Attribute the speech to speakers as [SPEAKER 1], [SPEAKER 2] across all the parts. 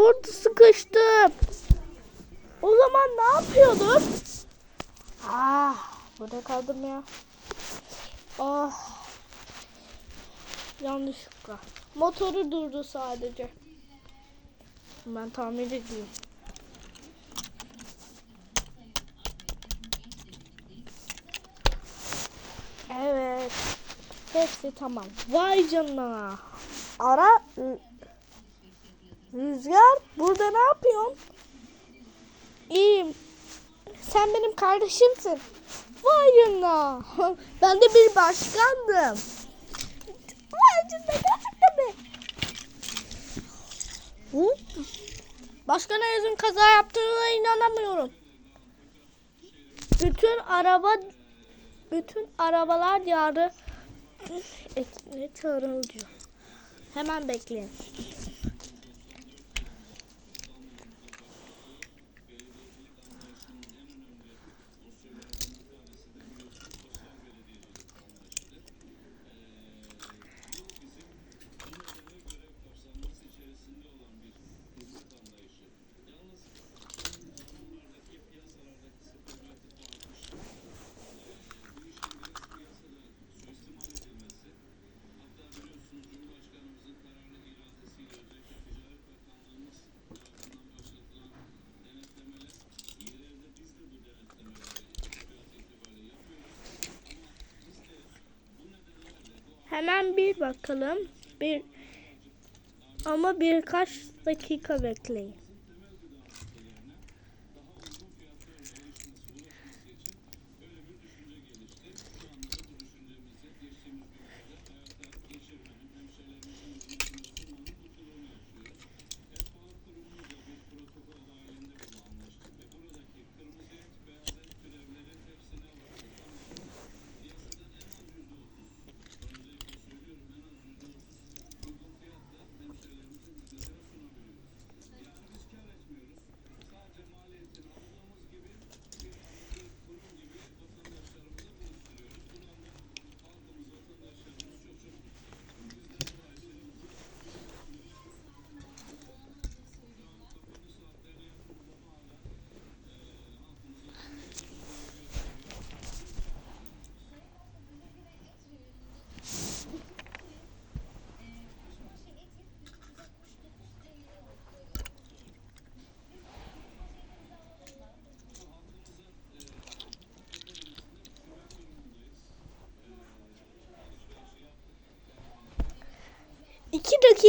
[SPEAKER 1] burada sıkıştım. O zaman ne yapıyordum? Ah, burada kaldım ya. Ah. Yanlışlıkla. Motoru durdu sadece. Ben tamir edeyim. Evet. Hepsi tamam. Vay canına. Ara Rüzgar burada ne yapıyorsun? İyiyim. Sen benim kardeşimsin. Vay canına. Ben de bir başkandım. Vay canına gerçekten mi? Hı? Başkana yüzün kaza yaptığına inanamıyorum. Bütün araba bütün arabalar yarı çağrılıyor. Hemen bekleyin. Hemen bir bakalım. Bir ama birkaç dakika bekleyin.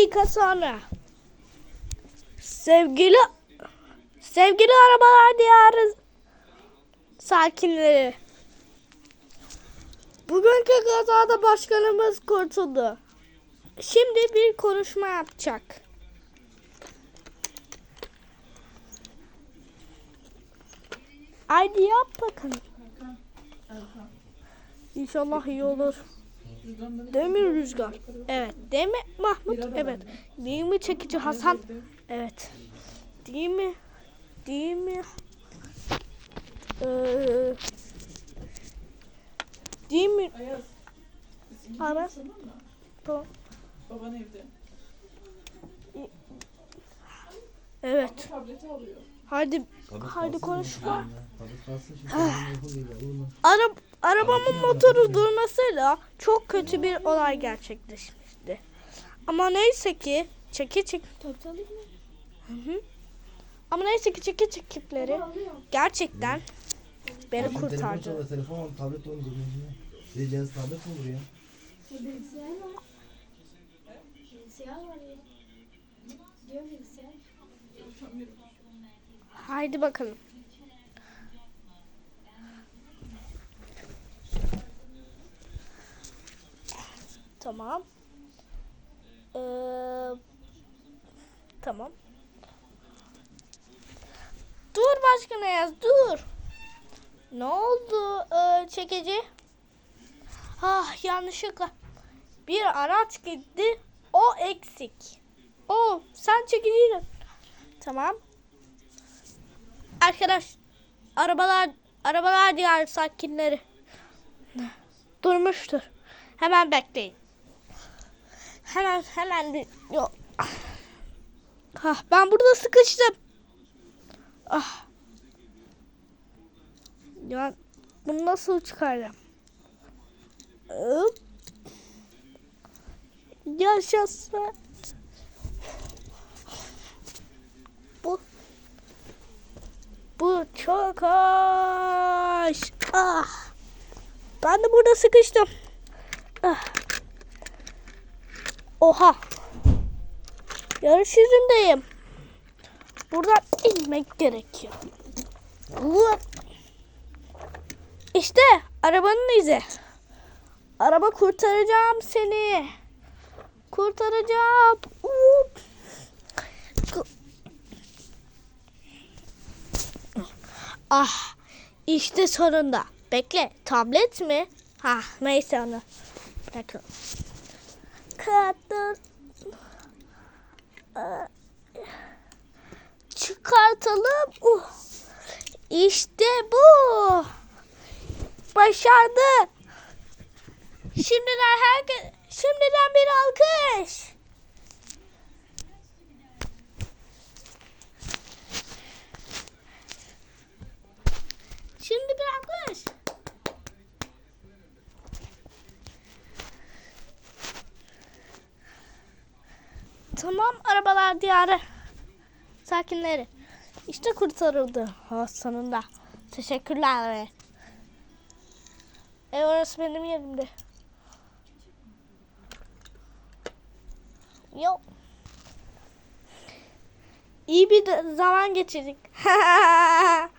[SPEAKER 1] Dakika sonra sevgili sevgili arabalar diyarı sakinleri bugünkü kazada başkanımız kurtuldu. Şimdi bir konuşma yapacak. Haydi yap bakalım. İnşallah iyi olur. Demir Rüzgar. Evet. Değil mi Mahmut? Evet. Değil mi Çekici Hasan? Evet. Değil mi? Değil mi? Ee, değil mi?
[SPEAKER 2] Ayaz.
[SPEAKER 1] Ara.
[SPEAKER 2] Tamam. Baban evde.
[SPEAKER 1] Evet.
[SPEAKER 2] Bu tableti alıyor.
[SPEAKER 1] Hadi Hadi konuşma.
[SPEAKER 3] ya.
[SPEAKER 1] Arabamın motoru durmasıyla çok kötü bir olay gerçekleşmişti. Ama neyse ki çeki çek Hı hı. Ama neyse ki çeki çekipleri gerçekten beni kurtardı.
[SPEAKER 3] telefon tablet olur. Cihaz tablet olur ya.
[SPEAKER 4] Bilgisayar var. Bilgisayar var ya. Diyor bilgisayar.
[SPEAKER 1] Haydi bakalım. Tamam. Ee, tamam. Dur başkana yaz dur. Ne oldu ee, çekici? Ah yanlışlıkla. Bir araç gitti. O eksik. O sen çekiciydin. Tamam. Arkadaş arabalar arabalar diyar sakinleri durmuştur. Hemen bekleyin. Hemen hemen yok. Hah, ben burada sıkıştım. Ah. Ya bunu nasıl çıkaracağım? Hop. Yaşasın. Bu bu çok hoş. Ah. Ben de burada sıkıştım. Ah. Oha. Yarış yüzündeyim. Buradan inmek gerekiyor. İşte arabanın izi. Araba kurtaracağım seni. Kurtaracağım. Ah işte sonunda. Bekle tablet mi? Ha neyse onu. Bırakalım. Kadın. Aa, Çıkartalım. Uh. İşte bu. Başardı. Şimdiden herkes şimdiden bir alkış. Şimdi bir alkış. Tamam arabalar diyarı. Sakinleri. İşte kurtarıldı. Ha, sonunda. Teşekkürler. E orası benim yerimde. Yok. İyi bir zaman geçirdik.